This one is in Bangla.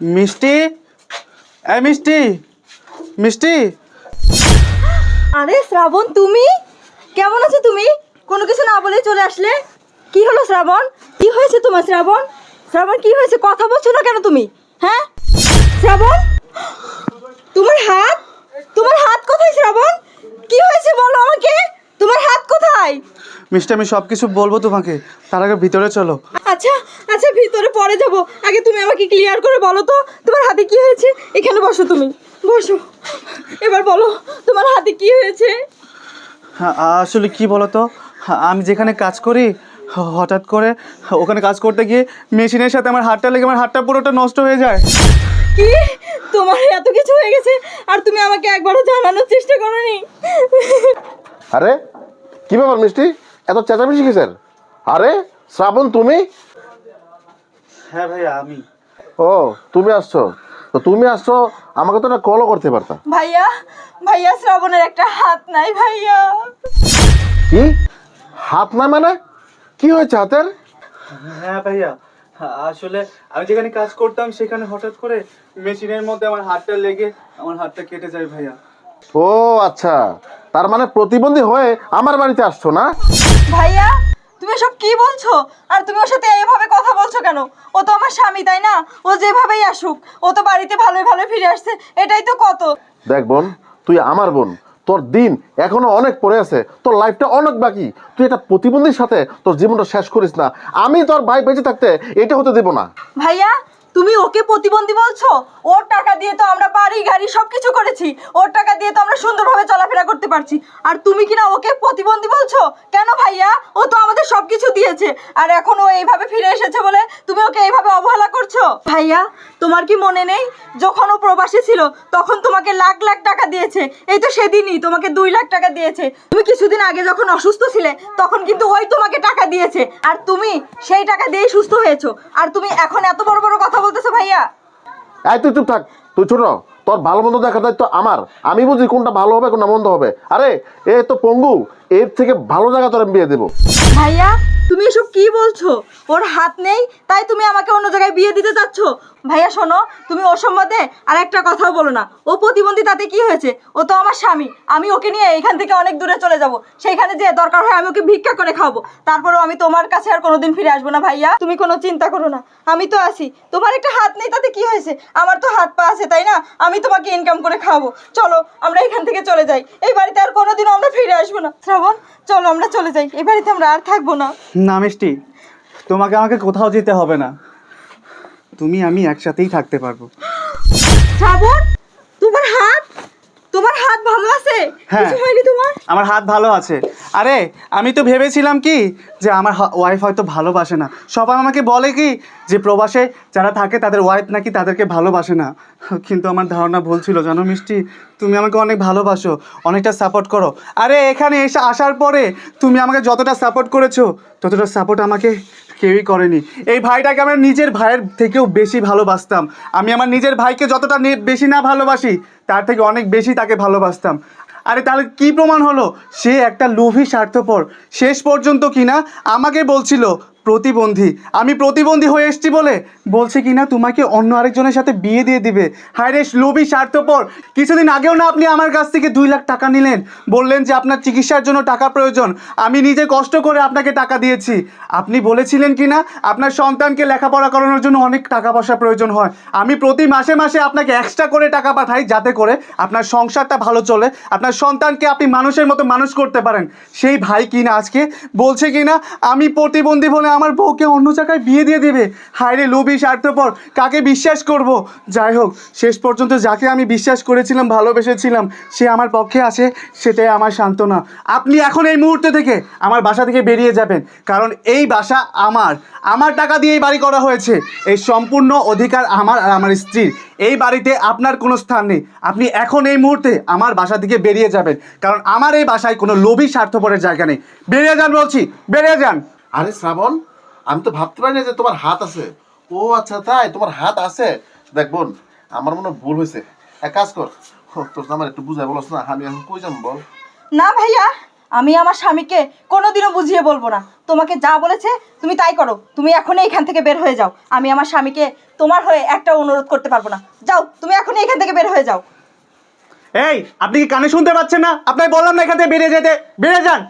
মিষ্টি? এ মিষ্টি মিষ্টি। আরে শ্রাবণ, তুমি? কেমন আছো তুমি? কোনো কিছু না বলে চলে আসলে। কি হলো শ্রাবণ? কি হয়েছে তোমার শ্রাবণ? শ্রাবণ, কি হয়েছে? কথা বলছো না কেন তুমি? হ্যাঁ? শ্রাবণ তোমার হাত তোমার হাত কোথায় শ্রাবণ কি হয়েছে বলো আমাকে তোমার হাত কোথায় মিষ্টি আমি সব কিছু বলব তোমাকে। তার আগে ভিতরে চলো। আচ্ছা আচ্ছা ভিতরে পরে যাব। আগে তুমি আমাকে ক্লিয়ার করে বলো তো তোমার হাতে কি হয়েছে? এখানে বসো তুমি। বসো। এবার বলো তোমার হাতে কি হয়েছে? হ্যাঁ, আসলে কি বলতো? আমি যেখানে কাজ করি হঠাৎ করে ওখানে কাজ করতে গিয়ে মেশিনের সাথে আমার হাতটা লেগে আমার হাতটা পুরোটা নষ্ট হয়ে যায়। কি? তোমার এত কিছু হয়ে গেছে আর তুমি আমাকে একবারও জানানোর চেষ্টা করোনি? আরে কি ব্যাপার মিষ্টি? এত চেঁচামেচি কিসের? আরে শ্রাবণ তুমি? হ্যাঁ ভাইয়া আমি। ও তুমি আসছো। তো তুমি আসছো আমাকে তো না কলও করতে পারতা। ভাইয়া ভাইয়া শ্রাবণের একটা হাত নাই ভাইয়া। কি? হাত না মানে? কি হয়েছে হাতের? হ্যাঁ ভাইয়া আসলে আমি যেখানে কাজ করতাম সেখানে হঠাৎ করে মেশিনের মধ্যে আমার হাতটা লেগে আমার হাতটা কেটে যায় ভাইয়া। ও আচ্ছা। তার মানে প্রতিবন্ধী হয়ে আমার বাড়িতে আসছো না? ভাইয়া তুমি সব কি বলছো? আর তুমি ওর সাথে এইভাবে কথা বলছো কেন? ও তো আমার স্বামী তাই না? ও যেভাবেই আসুক ও তো বাড়িতে ভালোই ভালো ফিরে আসছে এটাই তো কত। দেখ বোন তুই আমার বোন তোর দিন এখনও অনেক পড়ে আছে তোর লাইফটা অনেক বাকি। তুই এটা প্রতিবন্ধীর সাথে তোর জীবনটা শেষ করিস না। আমি তোর ভাই বেঁচে থাকতে এটা হতে দেবো না। ভাইয়া তুমি ওকে প্রতিবন্ধী বলছো? ওর টাকা দিয়ে তো আমরা বাড়ি, গাড়ি সব কিছু করেছি। ওর টাকা দিয়ে তো আমরা সুন্দরভাবে চলাফেরা করতে পারছি। আর তুমি কিনা ওকে প্রতিবন্ধী বলছো? কেন ভাইয়া? ও তো আমাদের সব কিছু দিয়েছে। আর এখন ও এইভাবে ফিরে এসেছে বলে তুমি ওকে এইভাবে অবহেলা করছ? ভাইয়া, তোমার কি মনে নেই? যখন ও প্রবাসী ছিল, তখন তোমাকে লাখ লাখ টাকা দিয়েছে। এই তো সেদিনই তোমাকে দুই লাখ টাকা দিয়েছে। তুমি কিছুদিন আগে যখন অসুস্থ ছিলে, তখন কিন্তু ওই তোমাকে টাকা দিয়েছে। আর তুমি সেই টাকা দিয়েই সুস্থ হয়েছো। আর তুমি এখন এত বড় বড় কথা বলতেছো ভাইয়া? এই তুই চুপ থাক। তুই ছোট তোর ভালো মন্দ দেখার দায়িত্ব আমার। আমি বুঝি কোনটা ভালো হবে কোনটা মন্দ হবে। আরে এ তো পঙ্গু এর থেকে ভালো জায়গা তোর আমি বিয়ে দেবো। ভাইয়া তুমি এসব কি বলছো? ওর হাত নেই, তাই তুমি আমাকে অন্য জায়গায় বিয়ে দিতে চাচ্ছ ভাইয়া, শোনো, তুমি ওর সম্বন্ধে আর একটা কথাও বলো না। ও প্রতিবন্ধী, তাতে কি হয়েছে? ও তো আমার স্বামী, আমি ওকে নিয়ে এখান থেকে অনেক দূরে চলে যাব। সেইখানে যে দরকার হয় আমি ওকে ভিক্ষা করে খাওয়াবো। তারপরেও আমি তোমার কাছে আর কোনোদিন ফিরে আসব না, ভাইয়া। তুমি কোনো চিন্তা করো না, আমি তো আছি। তোমার একটা হাত নেই, তাতে কি হয়েছে? আমার তো হাত পা আছে, তাই না? আমি তোমাকে ইনকাম করে খাওয়াবো। চলো, আমরা এখান থেকে চলে যাই। এই বাড়িতে আর কোনোদিনও আমরা ফিরে আসব না। শ্রাবণ, চলো, আমরা চলে যাই। এই বাড়িতে আমরা আর থাকব না। না, মিষ্টি। তোমাকে আমাকে কোথাও যেতে হবে না। তুমি, আমি একসাথেই থাকতে পারব। তোমার হাত হাত ভালো আছে? হ্যাঁ। কিছু হয়নি তোমার? আমার হাত ভালো আছে। আরে আমি তো ভেবেছিলাম কি যে আমার ওয়াইফ হয়তো ভালোবাসে না। সবাই আমাকে বলে কি যে প্রবাসে যারা থাকে তাদের ওয়াইফ নাকি তাদেরকে ভালোবাসে না। কিন্তু আমার ধারণা ভুল ছিল জানো মিষ্টি? তুমি আমাকে অনেক ভালোবাসো অনেকটা সাপোর্ট করো। আরে এখানে এসে আসার পরে তুমি আমাকে যতটা সাপোর্ট করেছ ততটা সাপোর্ট আমাকে কেউই করেনি। এই ভাইটাকে আমার নিজের ভাইয়ের থেকেও বেশি ভালোবাসতাম। আমি আমার নিজের ভাইকে যতটা বেশি না ভালোবাসি তার থেকে অনেক বেশি তাকে ভালোবাসতাম। আরে তাহলে কি প্রমাণ হলো? সে একটা লোভী, স্বার্থপর। শেষ পর্যন্ত কিনা আমাকে বলছিল, প্রতিবন্ধী। আমি প্রতিবন্ধী হয়ে এসেছি বলে। বলছে কিনা, তোমাকে অন্য আরেকজনের সাথে বিয়ে দিয়ে দিবে। হায় রে, লোভী, স্বার্থপর। কিছুদিন আগেও না আপনি আমার কাছ থেকে দুই লাখ টাকা নিলেন। বললেন যে আপনার চিকিৎসার জন্য টাকা প্রয়োজন। আমি নিজে কষ্ট করে আপনাকে টাকা দিয়েছি। আপনি বলেছিলেন কিনা, আপনার সন্তানকে লেখাপড়া করানোর জন্য অনেক টাকা পয়সা প্রয়োজন হয়। আমি প্রতি মাসে মাসে আপনাকে এক্সট্রা করে টাকা পাঠাই যাতে করে আপনার সংসারটা ভালো চলে, আপনার সন্তানকে আপনি মানুষের মতো মানুষ করতে পারেন। সেই ভাই কিনা আজকে বলছে কিনা, আমি প্রতিবন্ধী বলে আমার বউকে অন্য জায়গায় বিয়ে দিয়ে দেবে। হায় রে লোভী, স্বার্থপর, কাকে বিশ্বাস করব? যাই হোক, শেষ পর্যন্ত যাকে আমি বিশ্বাস করেছিলাম, ভালোবেসেছিলাম, সে আমার পক্ষে আছে, সেটাই আমার সান্ত্বনা। আপনি এখন এই মুহূর্তে থেকে আমার বাসা থেকে বেরিয়ে যাবেন, কারণ এই বাসা আমার। আমার টাকা দিয়ে এই বাড়ি করা হয়েছে। এই সম্পূর্ণ অধিকার আমার আর আমার স্ত্রীর। এই বাড়িতে আপনার কোনো স্থান নেই। আপনি এখন এই মুহূর্তে আমার বাসা থেকে বেরিয়ে যাবেন। কারণ আমার এই বাসায় কোনো লোভী স্বার্থপরের জায়গা নেই। বেরিয়ে যান বলছি বেরিয়ে যান। আরে শ্রাবণ আমি তো ভাবতে পারি না যে তোমার হাত আছে। ও আচ্ছা তাই তোমার হাত আছে? দেখ বোন আমার মনে ভুল হয়েছে। এক কাজ কর। তোর আমার একটু বুঝাই বলস না আমি এখন কই যাম বল? না ভাইয়া আমি আমার স্বামীকে কোনোদিনও বুঝিয়ে বলব না। তোমাকে যা বলেছে তুমি তাই করো। তুমি এখনই এখান থেকে বের হয়ে যাও। আমি আমার স্বামীকে তোমার হয়ে একটা অনুরোধ করতে পারব না। যাও, তুমি এখনই এখান থেকে বের হয়ে যাও। এই, আপনি কি কানে শুনতে পাচ্ছেন না? আপনাকে বললাম না এখান থেকে বেরিয়ে যেতে। বেরিয়ে যান।